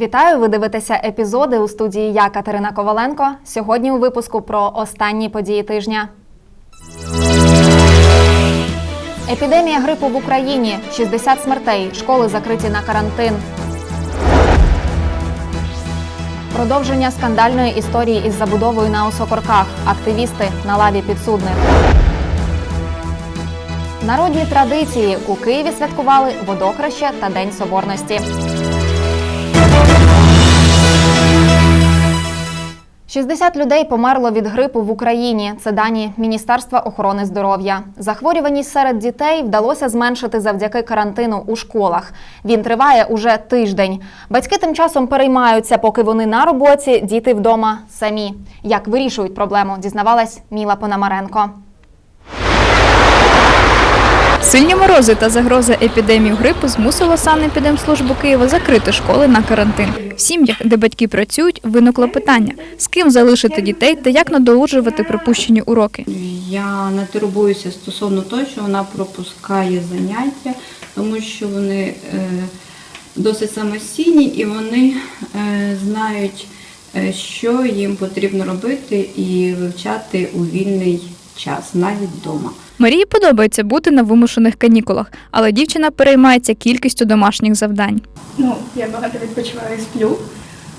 Вітаю! Ви дивитеся епізоди у студії я Катерина Коваленко. Сьогодні у випуску про останні події тижня. Епідемія грипу в Україні. 60 смертей. Школи закриті на карантин. Продовження скандальної історії із забудовою на Осокорках. Активісти на лаві підсудних. Народні традиції у Києві святкували водохреще та День Соборності. 60 людей померло від грипу в Україні. Це дані Міністерства охорони здоров'я. Захворюваність серед дітей вдалося зменшити завдяки карантину у школах. Він триває уже тиждень. Батьки тим часом переймаються, поки вони на роботі, діти вдома самі. Як вирішують проблему, дізнавалась Міла Пономаренко. Сильні морози та загроза епідемії грипу змусила Санепідемслужбу Києва закрити школи на карантин. В сім'ях, де батьки працюють, виникло питання: з ким залишити дітей та як надолуджувати пропущені уроки. Я не турбуюся стосовно того, що вона пропускає заняття, тому що вони е, досить самостійні і вони е, знають, е, що їм потрібно робити і вивчати у вільний час, навіть вдома. Марії подобається бути на вимушених канікулах, але дівчина переймається кількістю домашніх завдань. Ну, я багато відпочиваю і сплю,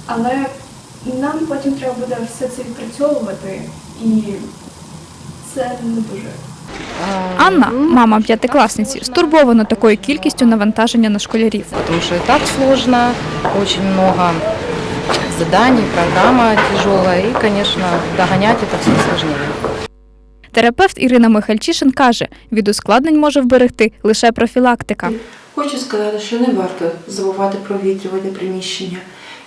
але нам потім треба буде все це відпрацьовувати, і це не дуже. Анна, мама п'ятикласниці, стурбована такою кількістю навантаження на школярів. потому что и так сложно, очень много заданий, программа тяжелая, и, конечно, догонять это все сложнее. Терапевт Ірина Михальчишин каже, від ускладнень може вберегти лише профілактика. Хочу сказати, що не варто забувати провітрювання приміщення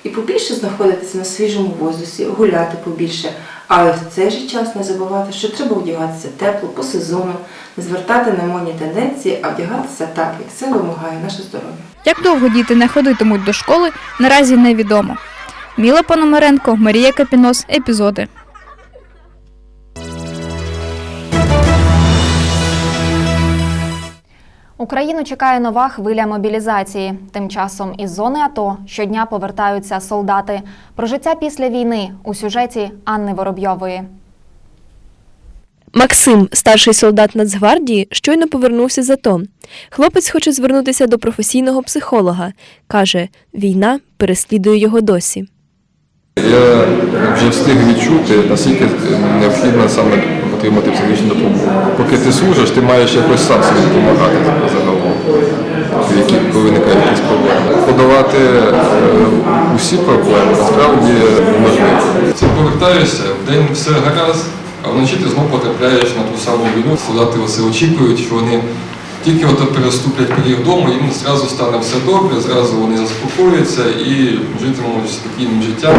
і побільше знаходитися на свіжому воздусі, гуляти побільше, але в цей же час не забувати, що треба вдягатися тепло по сезону, не звертати на модні тенденції, а вдягатися так, як це вимагає наше здоров'я. Як довго діти не ходитимуть до школи, наразі невідомо. Міла Пономаренко, Марія Капінос. Епізоди. Україну чекає нова хвиля мобілізації. Тим часом із зони АТО щодня повертаються солдати. Про життя після війни у сюжеті Анни Воробйової. Максим, старший солдат Нацгвардії, щойно повернувся з АТО. Хлопець хоче звернутися до професійного психолога. Каже, війна переслідує його досі. Я вже встиг відчути, наскільки необхідно саме отримати психічну допомогу. Поки ти служиш, ти маєш якось сам собі допомагати загалом, коли виникають якісь проблеми. Подолати е, усі проблеми насправді неможливо. Ти повертаєшся, в день все гаразд, а вночі ти знову потрапляєш на ту саму війну. Солдати оце очікують, що вони тільки ото переступлять поріг дому, їм зразу стане все добре, зразу вони заспокояться і житимуть спокійним життям.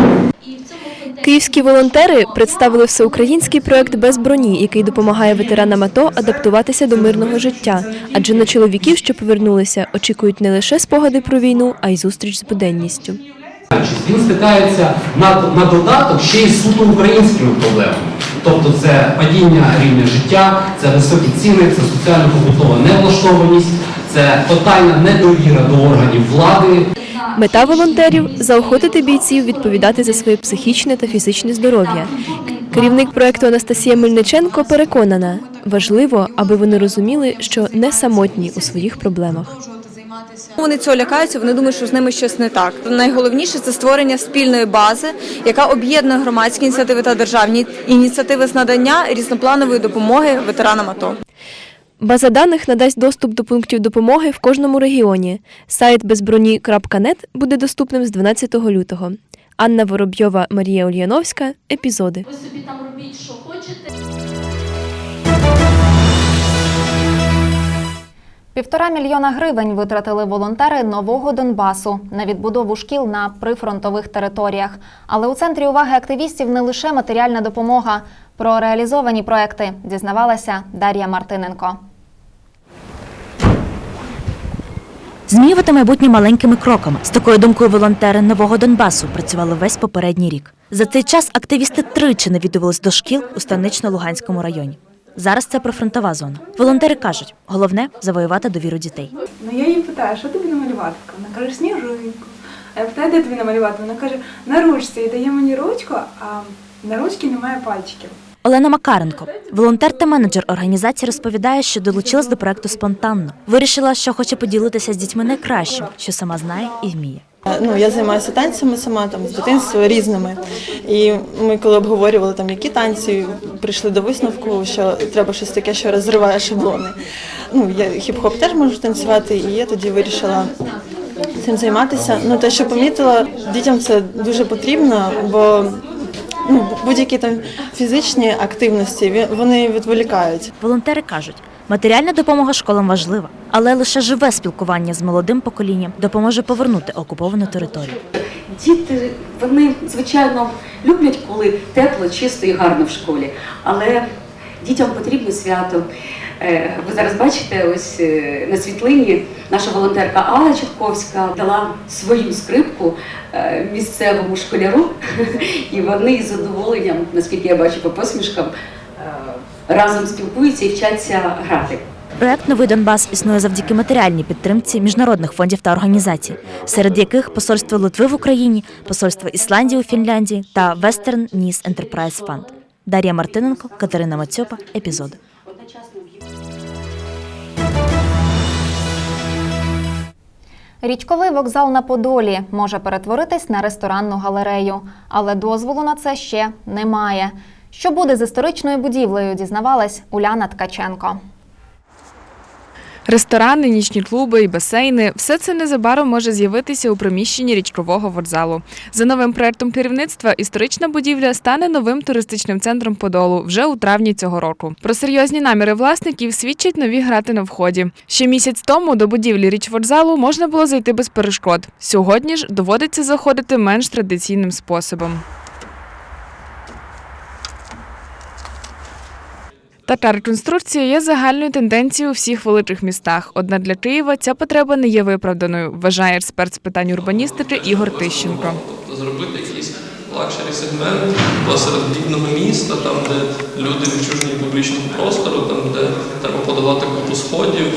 Київські волонтери представили всеукраїнський проект без броні, який допомагає ветеранам АТО адаптуватися до мирного життя. Адже на чоловіків, що повернулися, очікують не лише спогади про війну, а й зустріч з буденністю. Він стикається на, на додаток ще й суто українськими проблемами. Тобто це падіння рівня життя, це високі ціни, це соціально-побутова невлаштованість, це тотальна недовіра до органів влади. Мета волонтерів заохотити бійців відповідати за своє психічне та фізичне здоров'я. Керівник проекту Анастасія Мельниченко переконана, важливо, аби вони розуміли, що не самотні у своїх проблемах. Вони цього лякаються, вони думають, що з ними щось не так. Найголовніше це створення спільної бази, яка об'єднує громадські ініціативи та державні ініціативи з надання різнопланової допомоги ветеранам АТО. База даних надасть доступ до пунктів допомоги в кожному регіоні. Сайт безброні.нет буде доступним з 12 лютого. Анна Воробйова, Марія Ульяновська. Епізоди. Ви собі там робіть, що хочете. Півтора мільйона гривень витратили волонтери нового Донбасу на відбудову шкіл на прифронтових територіях. Але у центрі уваги активістів не лише матеріальна допомога. Про реалізовані проекти дізнавалася Дар'я Мартиненко. Змінювати майбутнє маленькими кроками. З такою думкою волонтери нового Донбасу працювали весь попередній рік. За цей час активісти тричі навідувались до шкіл у станично-луганському районі. Зараз це прифронтова зона. Волонтери кажуть, головне завоювати довіру дітей. Ну я її питаю, що тобі намалювати? Вона каже, сніжинку. А я питаю, де тобі намалювати? Вона каже, на ручці і дає мені ручку, а на ручці немає пальчиків. Олена Макаренко, волонтер та менеджер організації, розповідає, що долучилась до проекту спонтанно. Вирішила, що хоче поділитися з дітьми найкращим, що сама знає і вміє. Ну, я займаюся танцями сама там з дитинства різними. І ми, коли обговорювали там які танці, прийшли до висновку, що треба щось таке, що розриває шаблони. Ну, я хіп-хоп теж можу танцювати, і я тоді вирішила цим займатися. Ну, те, що помітила, дітям це дуже потрібно, бо ну, будь-які там фізичні активності вони відволікають. Волонтери кажуть, матеріальна допомога школам важлива, але лише живе спілкування з молодим поколінням допоможе повернути окуповану територію. Діти, вони, звичайно, люблять, коли тепло, чисто і гарно в школі, але дітям потрібно свято. Е, Ви зараз бачите, ось е, на світлині наша волонтерка Алла Чутковська дала свою скрипку е, місцевому школяру, і вони з задоволенням, наскільки я бачу по посмішкам, разом спілкуються і вчаться грати. Проект Новий Донбас існує завдяки матеріальній підтримці міжнародних фондів та організацій, серед яких посольство Литви в Україні, посольство Ісландії у Фінляндії та Western Nice Enterprise Fund. Дар'я Мартиненко, Катерина Мацьопа. Епізоди. Річковий вокзал на Подолі може перетворитись на ресторанну галерею, але дозволу на це ще немає. Що буде з історичною будівлею, дізнавалась Уляна Ткаченко. Ресторани, нічні клуби і басейни все це незабаром може з'явитися у приміщенні річкового вокзалу. За новим проектом керівництва історична будівля стане новим туристичним центром Подолу вже у травні цього року. Про серйозні наміри власників свідчать нові грати на вході. Ще місяць тому до будівлі річвокзалу можна було зайти без перешкод. Сьогодні ж доводиться заходити менш традиційним способом. Така реконструкція є загальною тенденцією у всіх великих містах. Однак для Києва ця потреба не є виправданою, вважає експерт з питань урбаністики Ігор Тищенко. Зробити якийсь лакшері сегмент посеред бідного міста, там, де люди відчужені від публічного простору, там, де треба подолати купу сходів,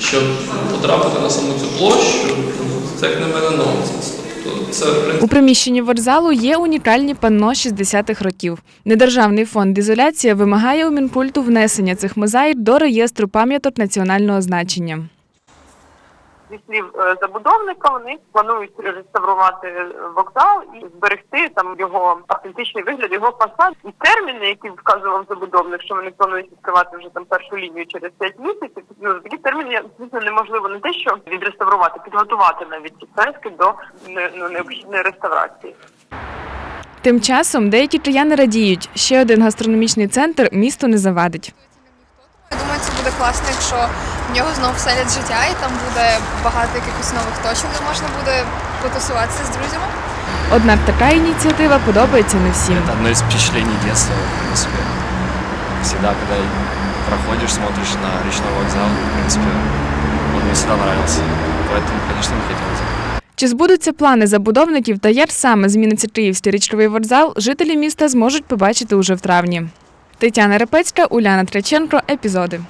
щоб потрапити на саму цю площу, це як на мене нонсенс. Тобто У приміщенні вокзалу є унікальні панно 60-х років. Недержавний фонд ізоляція вимагає у Мінкульту внесення цих мозаїк до реєстру пам'яток національного значення. Зі слів е, забудовника, вони планують реставрувати вокзал і зберегти там його автентичний вигляд, його фасад і терміни, які вказував забудовник, що вони планують відкривати вже там першу лінію через 5 місяців. Ну такі терміни звісно неможливо не те, що відреставрувати, підготувати навіть ці фрески до ну, необхідної реставрації. Тим часом деякі кияни радіють, ще один гастрономічний центр місту не завадить. Я думаю, це буде класно, якщо в нього знову вселять життя, і там буде багато якихось нових точок, де можна буде потусуватися з друзями. Однак така ініціатива подобається не всім. Это одно из впечатлений детства, в принципе. Всегда, когда проходишь, смотришь на речной вокзал, в принципе, он мне всегда нравился. Поэтому, конечно, не хотелось. Чи збудуться плани забудовників та як саме зміниться Київський річковий вокзал, жителі міста зможуть побачити уже в травні. Тетяна Репецька, Уляна Траченко. Епізоди.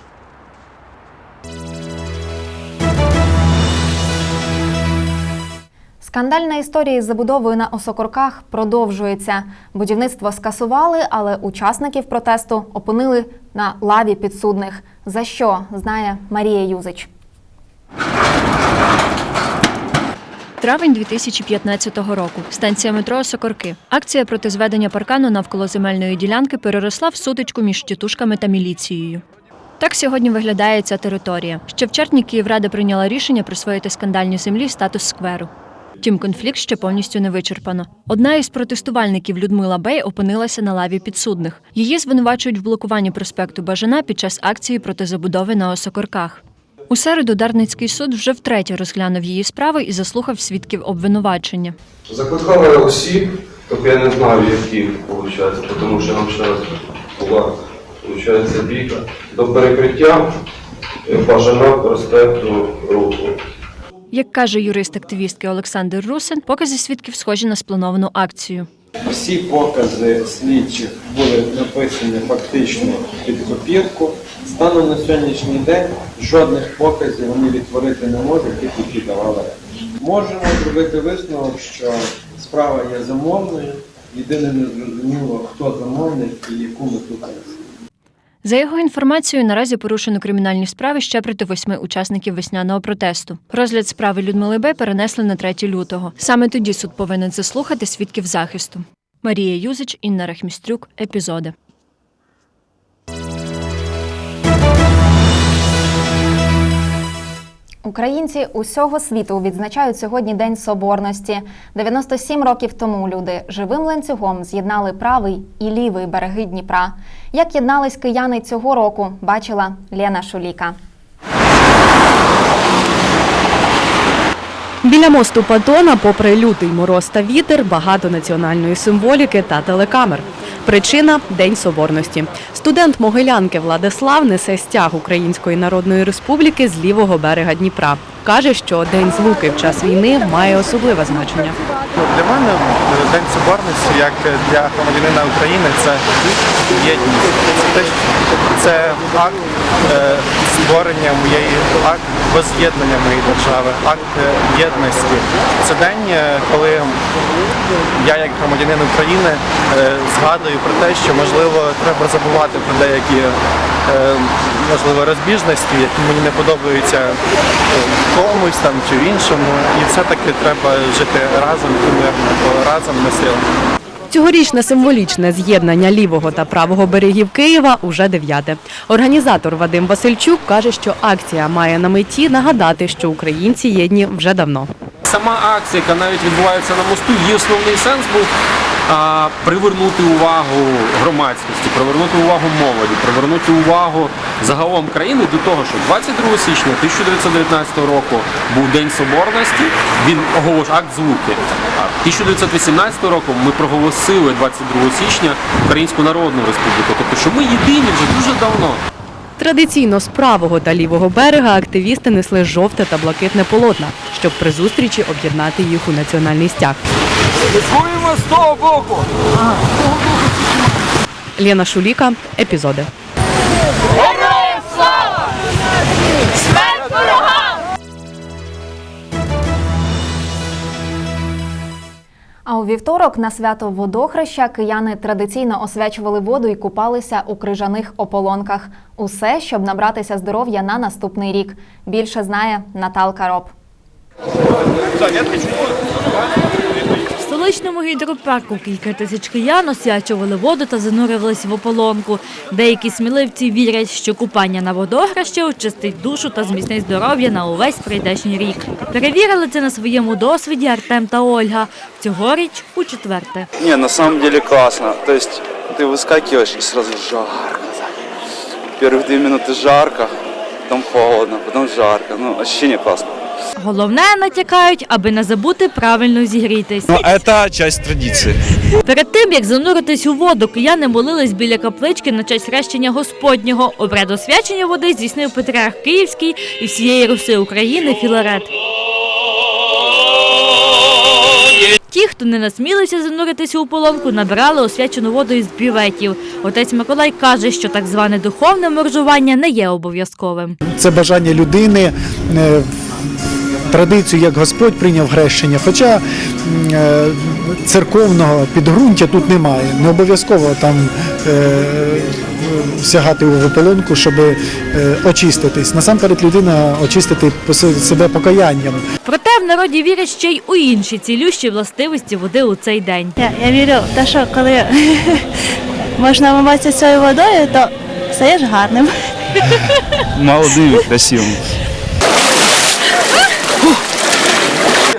Скандальна історія із забудовою на Осокорках продовжується. Будівництво скасували, але учасників протесту опинили на лаві підсудних. За що знає Марія Юзич. Травень 2015 року. Станція метро Сокорки. Акція проти зведення паркану навколо земельної ділянки переросла в сутичку між тітушками та міліцією. Так сьогодні виглядає ця територія. Ще в червні Київрада прийняла рішення присвоїти скандальній землі статус скверу. Втім, конфлікт ще повністю не вичерпано. Одна із протестувальників Людмила Бей опинилася на лаві підсудних. Її звинувачують в блокуванні проспекту Бажана під час акції проти забудови на Осокорках. У середу Дарницький суд вже втретє розглянув її справи і заслухав свідків обвинувачення. Закликала я осіб, тобто я не знаю, які, виходить, тому що нам ще раз була виходить, бійка, до перекриття е, бажана проспекту руху. Як каже юрист активістки Олександр Русин, покази свідків схожі на сплановану акцію. Всі покази слідчих були написані фактично під копірку. Станом на сьогоднішній день жодних показів вони відтворити не можуть, тільки які давали. Можемо зробити висновок, що справа є замовною. Єдине не зрозуміло, хто замовник і яку мету переслідує. За його інформацією, наразі порушено кримінальні справи ще проти восьми учасників весняного протесту. Розгляд справи Людмили Б перенесли на 3 лютого. Саме тоді суд повинен заслухати свідків захисту. Марія Юзич, Інна Рахмістрюк. Епізоди. Українці усього світу відзначають сьогодні День Соборності. 97 років тому люди живим ланцюгом з'єднали правий і лівий береги Дніпра. Як єднались кияни цього року, бачила Лена Шуліка. Біля мосту Патона, попри лютий мороз та вітер, багато національної символіки та телекамер. Причина День Соборності. Студент Могилянки Владислав несе стяг Української Народної Республіки з лівого берега Дніпра. Каже, що День Злуки в час війни має особливе значення. Ну, Для мене е, День Соборності, як для громадянина України, це єдність. Це, це акт е, створення моєї, акт воз'єднання моєї держави, акт е, єдності. Це день, коли я, як громадянин України, згадую про те, що можливо треба забувати про деякі можливо розбіжності, які мені не подобаються е, комусь там чи в іншому. І все-таки треба жити разом і мирно, бо разом ми сила. Цьогорічне символічне з'єднання лівого та правого берегів Києва уже дев'яте. Організатор Вадим Васильчук каже, що акція має на меті нагадати, що українці єдні вже давно. Сама акція, яка навіть відбувається на мосту, її основний сенс був привернути увагу громадськості, привернути увагу молоді, привернути увагу загалом країни до того, що 22 січня 1919 року був День Соборності, він оголошував акт звуки. А 1918 року ми проголосили 22 січня Українську Народну Республіку. Тобто, що ми єдині вже дуже давно. Традиційно з правого та лівого берега активісти несли жовте та блакитне полотна, щоб при зустрічі об'єднати їх у національний стяг. З того боку! Лена Шуліка, епізоди. Героям слава! Смерть ворогам! А у вівторок на свято водохреща кияни традиційно освячували воду і купалися у крижаних ополонках. Усе, щоб набратися здоров'я на наступний рік. Більше знає Наталка Роб В столичному гідропарку кілька тисяч киян освячували воду та занурювались в ополонку. Деякі сміливці вірять, що купання на водохрещі очистить душу та зміцнить здоров'я на увесь прийдешній рік. Перевірили це на своєму досвіді Артем та Ольга. Цьогоріч у четверте. Не, на самом деле классно. То есть ты выскакиваешь и сразу жарко. Первых две минуты жарко, потом холодно, потом жарко. Ну, ощущение классно. Головне натякають, аби не забути правильно зігрітись. Ну, это часть традиции. Перед тим як зануритись у воду, кияни молились біля каплички на честь хрещення Господнього. Обряд освячення води здійснив Патріарх Київський і всієї Руси України Філарет. Ті, хто не насмілився зануритися у полонку, набирали освячену воду із бюветів. Отець Миколай каже, що так зване духовне моржування не є обов'язковим. Це бажання людини. Традицію, як Господь прийняв хрещення, хоча е, церковного підґрунтя тут немає. Не обов'язково там е, сягати у ополонку, щоб е, очиститись. Насамперед людина очистити себе покаянням. Проте в народі вірять ще й у інші цілющі властивості води у цей день. Я, я вірю в те, що коли можна вмиватися цією водою, то стаєш гарним. Молодым и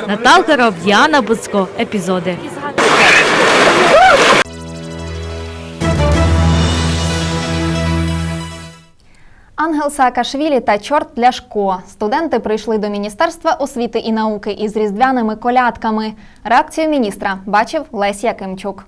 Наталка Роб, Діана Буцко. Епізоди. Ангел Саакашвілі та чорт Ляшко. Студенти прийшли до Міністерства освіти і науки із різдвяними колядками. Реакцію міністра бачив Лесь Якимчук.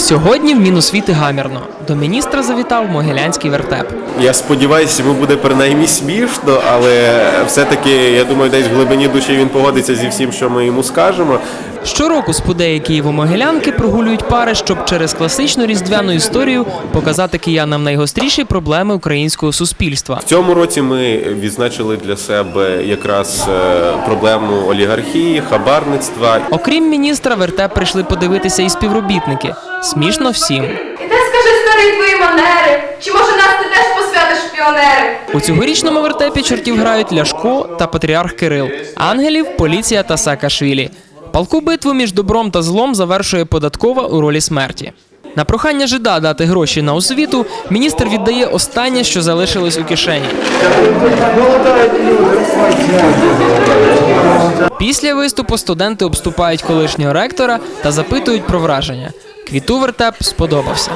Сьогодні в Міносвіти гамірно. До міністра завітав Могилянський вертеп. Я сподіваюся, йому буде принаймні смішно, але все-таки я думаю, десь в глибині душі він погодиться зі всім, що ми йому скажемо. Щороку спудеї Києво-Могилянки прогулюють пари, щоб через класичну різдвяну історію показати киянам найгостріші проблеми українського суспільства. В цьому році ми відзначили для себе якраз е, проблему олігархії, хабарництва. Окрім міністра, вертеп прийшли подивитися і співробітники. Смішно всім. І ти скажи старий твої манери, чи може нас ти теж посвятиш піонери? У цьогорічному вертепі чортів грають Ляшко та патріарх Кирил, ангелів, поліція та Саакашвілі. Палку битву між добром та злом завершує податкова у ролі смерті. На прохання жида дати гроші на освіту міністр віддає останнє, що залишилось у кишені. Після виступу студенти обступають колишнього ректора та запитують про враження. Квіту вертеп сподобався.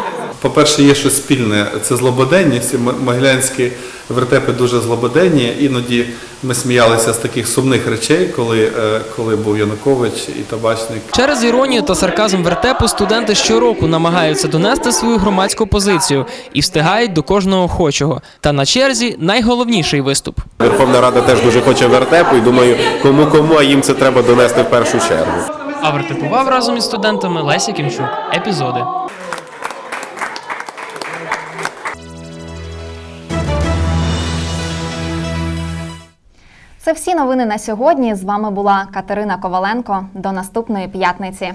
По-перше, є щось спільне, це злободенність. Могилянські вертепи дуже злободенні. Іноді ми сміялися з таких сумних речей, коли, е, коли був Янукович і табачник. Через іронію та сарказм вертепу студенти щороку намагаються донести свою громадську позицію і встигають до кожного охочого. Та на черзі найголовніший виступ. Верховна Рада теж дуже хоче вертепу і думаю, кому кому, а їм це треба донести в першу чергу. А вертепував разом із студентами Леся Кімчук. Епізоди. Всі новини на сьогодні. З вами була Катерина Коваленко. До наступної п'ятниці.